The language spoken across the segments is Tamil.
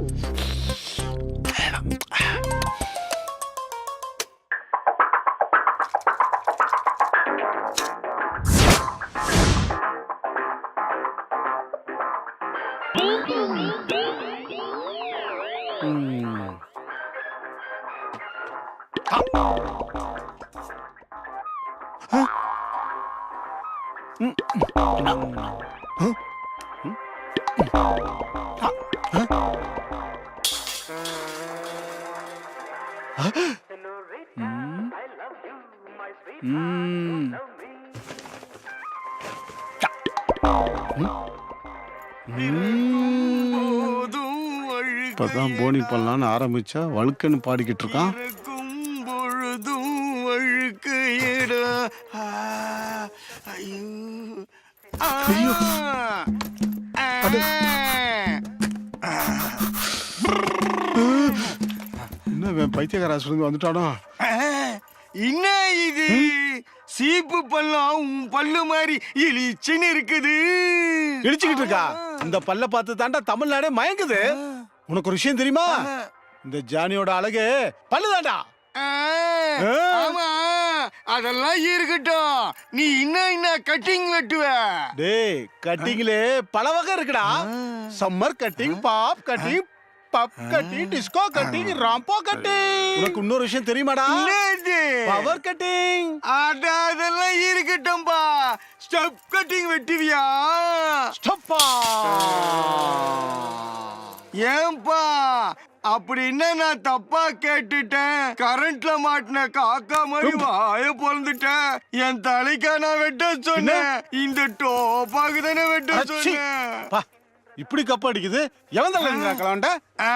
ம். ம். இப்பதான் போனி பண்ணலான்னு ஆரம்பிச்சா வழுக்கன்னு பாடிக்கிட்டு இருக்கான். பொழுதும் வழுக்கு ஐயோ. என்ன பைத்தியக்கார சொல்லி வந்துட்டானோ? என்ன இது? சீப்பு பல்லம் உன் பல்லு மாதிரி இழிச்சுன்னு இருக்குது. இடிச்சுக்கிட்டு இருக்கா? இந்த பல்ல பார்த்து தாண்டா தமிழ்நாடே மயங்குது. உனக்கு ஒரு விஷயம் தெரியுமா? இந்த ஜானியோட அழகு பல்லு தாண்டா. ஆமா அதெல்லாம் இருக்கட்டும். நீ இன்னும் என்ன கட்டிங் வெட்டுவ? டேய் கட்டிங்லே பல வகை இருக்குடா. Summer cutting bob cutting puff cutting disco cutting Rambo cutting உனக்கு இன்னொரு விஷயம் தெரியுமாடா? Power cutting. அட, அதெல்லாம் இருக்கட்டும்பா. ஸ்டெப் கட்டிங் வெட்டுவியா? ஸ்டப்பா. ஏன்பா? அப்படி என்ன நான் தப்பா கேட்டுட்டேன்? கரண்ட்ல மாட்டின காக்கா மாதிரி வாய பொழந்துட்டேன் என் தலைக்கா நான் வெட்ட சொன்னேன். இந்த டோப்பாக்கு தானே வெட்ட. சொன்னேன். இப்படி கப் அடிக்குது. எவன் தள்ள கலவன்டா ஆ,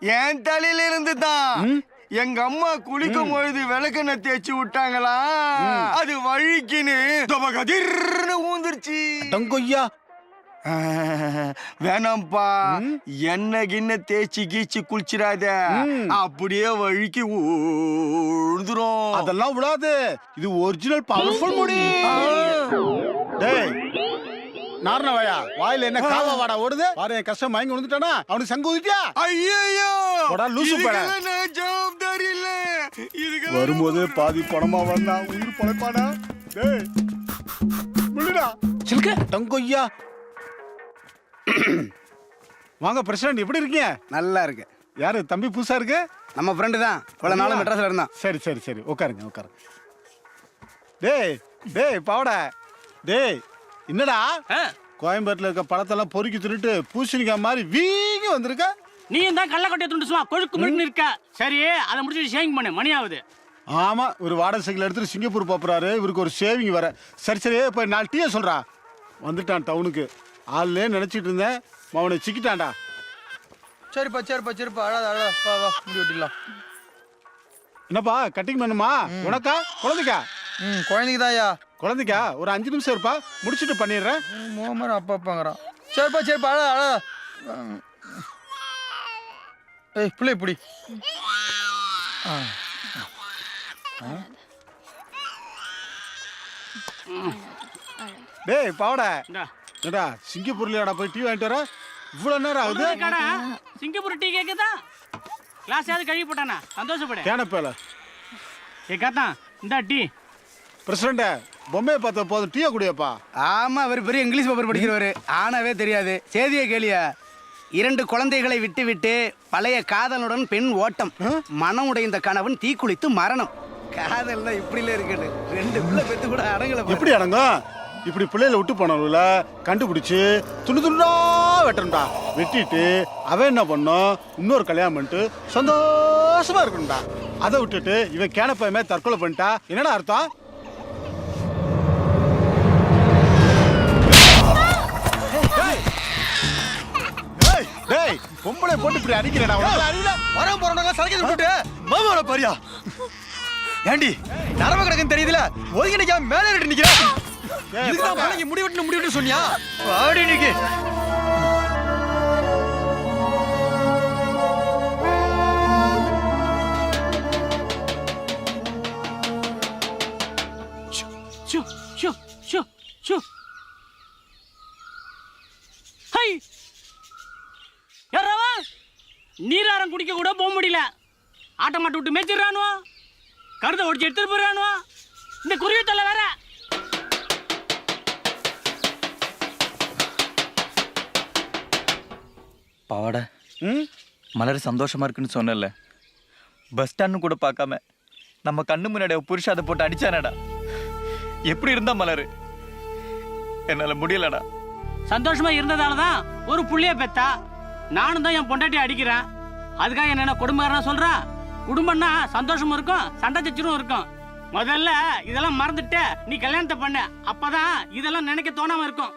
என் தலையில இருந்து தான். எங்க அம்மா குளிக்கும் பொழுது விளக்கெண்ணெய் தேய்ச்சி விட்டாங்களா? அது வழிக்குன்னு கதிர்னு ஊந்துருச்சு. டங்கொய்யா வேணாம்ப்பா. எண்ணெய் கிண்ண தேய்ச்சி கீச்சு குளிச்சிடாத. அப்படியே வழிக்கு ஊழ்ந்துரும் அதெல்லாம் விடாது. இது ஒரிஜினல் பவர்ஃபுல் முடி. டேய். நாரணவாயா வாயில என்ன காவா வாடா ஓடுது? பாரு என் கஷ்டம் மயங்கி விழுந்துட்டானா அவனுக்கு சங்கு ஊதிட்டியா ஐயோ போடா, லூசு. நான் ஜவாப்தாரி இல்ல. இதுக்கு வரும்போது பாதி பணமா வந்தா உயிர் பழைப்பாடா. டேய் முள்ளுடா சில்கு. டங்கொய்யா. வாங்க பிரசிடண்ட் எப்படி இருக்கீங்க? நல்லா இருக்கு. யாரு தம்பி புதுசா இருக்கு? நம்ம ஃப்ரெண்டு தான். இவ்வளவு நாள் மெட்ராஸ்ல இருந்தான். சரி சரி சரி உட்காருங்க உட்காருங்க. டேய் டேய் பாவட. டேய் என்னடா? கோயம்பேட்டில் இருக்க பழத்தெல்லாம் பொறுக்கி தின்னுட்டு பூசணிக்காய் மாதிரி வீங்கி வந்திருக்க? நீயும் தான் கள்ளக்கொட்டையை துண்டு சும்மா கொழுக்கு முழுக்கு இருக்க. சரி அதை முடிச்சு ஷேவிங் பண்ணு மணி ஆகுது. ஆமா ஒரு வாடகை சைக்கிள் எடுத்துட்டு சிங்கப்பூர் போறாரு. இவருக்கு ஒரு சேவிங் வர சரி சரி இப்போ நாலு டீயை சொல்றா. வந்துட்டான் டவுனுக்கு. ஆள்லே நினைச்சிட்டு இருந்தேன். அவனை சிக்கிட்டான்டா. சரிப்பா சரிப்பா சரிப்பா. அழாத அழாத. வா வா முடி வெட்டிடலாம். என்னப்பா கட்டிங் பண்ணுமா? உனக்கா? குழந்தைக்கா? ம் குழந்தைக்கு குழந்தைக்கா ஒரு அஞ்சு நிமிஷம் இருப்பா முடிச்சிட்டு பண்ணிடுறேன். மோமர் அப்பா அப்பாங்கிறான். சரிப்பா சரிப்பா அழாத ம். ஏய் பிள்ளை இப்படி. டேய் பாவட. இந்தா. ஏடா சிங்கப்பூர்லயாடா போய் டீ வாங்கிட்டு வர? இவ்வளவு நேரம் ஆகுது. கடை சிங்கப்பூர் டீ கேக்குதா? கிளாஸ் யாவது கழுவி போட்டானா? சந்தோஷப்படு. கேனப்பேல ஏ காத்தான் இந்த டீ. பிரசிடண்ட பொம்மையை பார்த்த போதும் டீயை குடியப்பா. ஆமா அவர் பெரிய இங்கிலீஷ் பேப்பர் படிக்கிறவரு. ஆனாவே தெரியாது. செய்தியை கேளியா. இரண்டு குழந்தைகளை விட்டு விட்டு பழைய காதலுடன் பெண் ஓட்டம். மனம் உடைந்த கணவன் தீக்குளித்து மரணம். காதல்னா இப்படில இருக்குது. ரெண்டு பிள்ளை பெத்து கூட அடங்கல. எப்படி அடங்கும் இப்படி பிள்ளைகளை விட்டு போனவங்கள கண்டுபிடிச்சு துண்டு துண்டா வெட்டணும்டா வெட்டிட்டு அவன் என்ன பண்ணும் இன்னொரு கல்யாணம் பண்ணிட்டு சந்தோஷமா இருக்கணும்டா. அதை விட்டுட்டு இவன் கேனப்பையமே தற்கொலை பண்ணிட்டா. என்னடா அர்த்தம்? இப்படி அடிக்கிறேடா அறிவில வர போறவங்க சரக்கு போட்டு மாமாவோட பாரியா? ஏண்டி நரம்பு கிடக்குன்னு தெரியுதுல? ஒதுங்கி நிக்காம மேலே ஏறிட்டு நிக்கிற? இதுக்கு தான் பிள்ளைங்க முடி வெட்டணும் முடி வெட்டணும் சொன்னியா? ஆடி நிக்கு ஷு ஷு ஷு ஷு. ஹை நீராரம் குடிக்க கூட போக முடியல. ஆட்ட மாட்டு விட்டு மேய்ச்சிடுறானுவோ. கருதை ஒடிச்சு எடுத்துட்டு போயிடறானுவோ. இந்த குருவி தொல்லை வேற. பாவாடை ம்? மலர் சந்தோஷமா இருக்குன்னு சொன்னல பஸ் ஸ்டாண்டு கூட பார்க்காம நம்ம கண்ணு முன்னாடி அவ புருஷன் அதை போட்டு அடிச்சானடா. எப்படி இருந்தா மலர்? என்னால முடியலடா. சந்தோஷமா இருந்ததால தான் ஒரு புள்ளைய பெத்தா நானும் தான் என் பொண்டாட்டி அடிக்கிறேன். அதுக்காக என்ன குடும்பக்காரனா சொல்றா? குடும்பம்னா சந்தோஷமும் இருக்கும் சண்டை சச்சரும் இருக்கும். முதல்ல இதெல்லாம் மறந்துட்டு நீ கல்யாணத்தை பண்ண. அப்பதான் இதெல்லாம் நினைக்க தோணாம இருக்கும்.